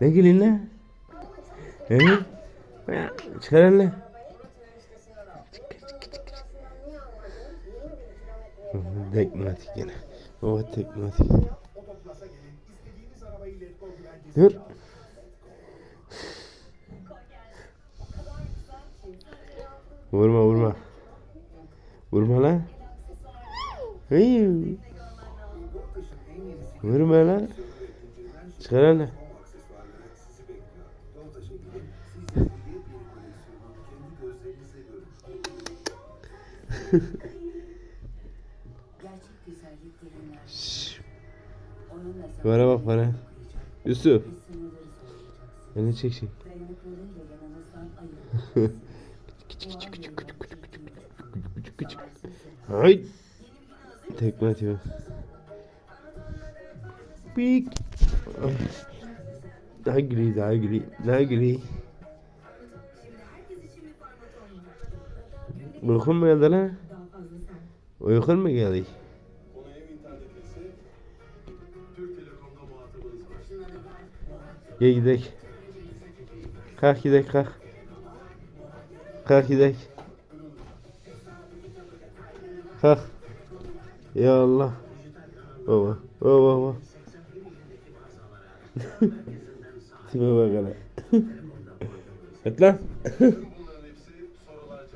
ne gülün lan? Ya, Çıkar elini. Tekmatik yine. O tekmatik. Dur. Vurma vurma. Vurma lan. Hey. Vurma lan. Çıkar sen Bana bak bana. Yusuf. Beni çek çek. Küçük küçük küçük küçük küçük küçük küçük küçük. Hay. Tekme atıyor. Pik. Daha gri, daha gri, daha gri. Uykun mu geldi lan? Uykun mu geldi? Gel gidelim. Kalk gidelim kalk. Kalk gidelim. Kalk. Ya Allah. Baba. Baba baba. Tipe bak hele. Et lan. Bunların hepsi sorular